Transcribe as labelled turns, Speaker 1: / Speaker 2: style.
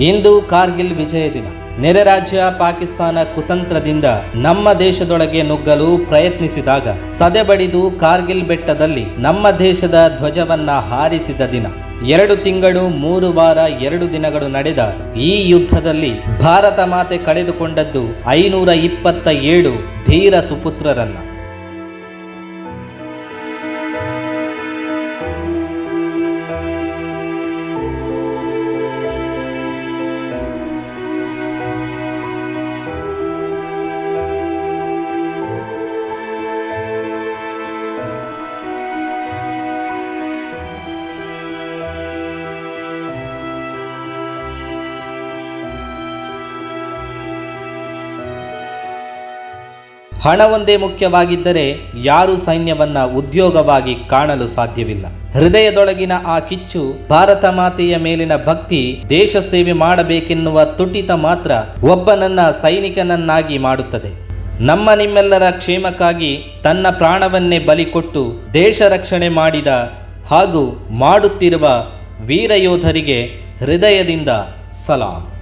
Speaker 1: ಇಂದು ಕಾರ್ಗಿಲ್ ವಿಜಯ ದಿನ. ನೆರೆ ರಾಜ್ಯ ಪಾಕಿಸ್ತಾನ ಕುತಂತ್ರದಿಂದ ನಮ್ಮ ದೇಶದೊಳಗೆ ನುಗ್ಗಲು ಪ್ರಯತ್ನಿಸಿದಾಗ ಸದೆಬಡಿದು ಕಾರ್ಗಿಲ್ ಬೆಟ್ಟದಲ್ಲಿ ನಮ್ಮ ದೇಶದ ಧ್ವಜವನ್ನ ಹಾರಿಸಿದ ದಿನ. ಎರಡು ತಿಂಗಳು, ಮೂರು ವಾರ, ಎರಡು ದಿನಗಳು ನಡೆದ ಈ ಯುದ್ಧದಲ್ಲಿ ಭಾರತ ಮಾತೆ ಕಳೆದುಕೊಂಡದ್ದು ಐನೂರ ಇಪ್ಪತ್ತ ಏಳು ಧೀರ ಸುಪುತ್ರರನ್ನ. ಹಣವೊಂದೇ ಮುಖ್ಯವಾಗಿದ್ದರೆ ಯಾರು ಸೈನ್ಯವನ್ನ ಉದ್ಯೋಗವಾಗಿ ಕಾಣಲು ಸಾಧ್ಯವಿಲ್ಲ. ಹೃದಯದೊಳಗಿನ ಆ ಕಿಚ್ಚು ಭಾರತ ಮಾತೆಯ ಮೇಲಿನ ಭಕ್ತಿ, ದೇಶ ಸೇವೆ ಮಾಡಬೇಕೆನ್ನುವ ತುಟಿತ ಮಾತ್ರ ಒಬ್ಬನನ್ನ ಸೈನಿಕನನ್ನಾಗಿ ಮಾಡುತ್ತದೆ. ನಮ್ಮ ನಿಮ್ಮೆಲ್ಲರ ಕ್ಷೇಮಕ್ಕಾಗಿ ತನ್ನ ಪ್ರಾಣವನ್ನೇ ಬಲಿಕೊಟ್ಟು ದೇಶ ರಕ್ಷಣೆ ಮಾಡಿದ ಹಾಗೂ ಮಾಡುತ್ತಿರುವ ವೀರ ಯೋಧರಿಗೆ ಹೃದಯದಿಂದ ಸಲಾಂ.